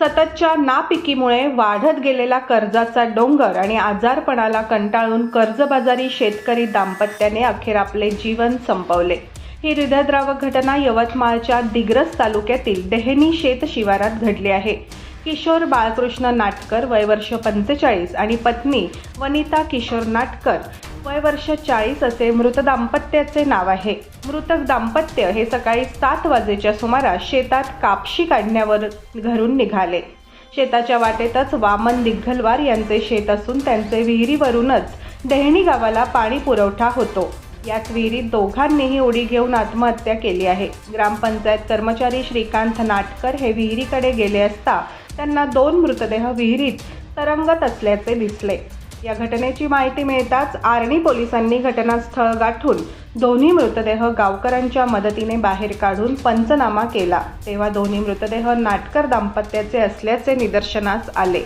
सततच्या नापिकीमुळे वाढत गेलेला कर्जाचा डोंगर आणि आजारपणाला कंटाळून कर्जबाजारी शेतकरी दाम्पत्याने अखेर आपले जीवन संपवले. ही हृदयद्रावक घटना यवतमाळच्या दिग्रस तालुक्यातील देहनी शेत शिवारात घडली आहे. किशोर बाळकृष्ण नाटकर वय वर्ष पंचेचाळीस आणि पत्नी वनिता किशोर नाटकर वय वर्ष चाळीस असे मृत दाम्पत्याचे नाव आहे. मृतक दाम्पत्य हे सकाळी सात वाजेच्या सुमारास शेतात कापशी काढण्यावर घरून निघाले. शेताच्या वाटेतच वामन दिग्घलवार यांचे शेत असून त्यांचे विहिरीवरूनच देहणी गावाला पाणी पुरवठा होतो. याच विहिरीत दोघांनीही उडी घेऊन आत्महत्या केली आहे. ग्रामपंचायत कर्मचारी श्रीकांत नाटकर हे विहिरीकडे गेले असता त्यांना दोन मृतदेह विहिरीत तरंगत असल्याचे दिसले. या घटनेची माहिती मिळताच आर्णी पोलिसांनी घटनास्थळ गाठून दोन्ही मृतदेह गावकऱ्यांच्या मदतीने बाहेर काढून पंचनामा केला. तेव्हा दोन्ही मृतदेह नाटकर दाम्पत्याचे असल्याचे निदर्शनास आले.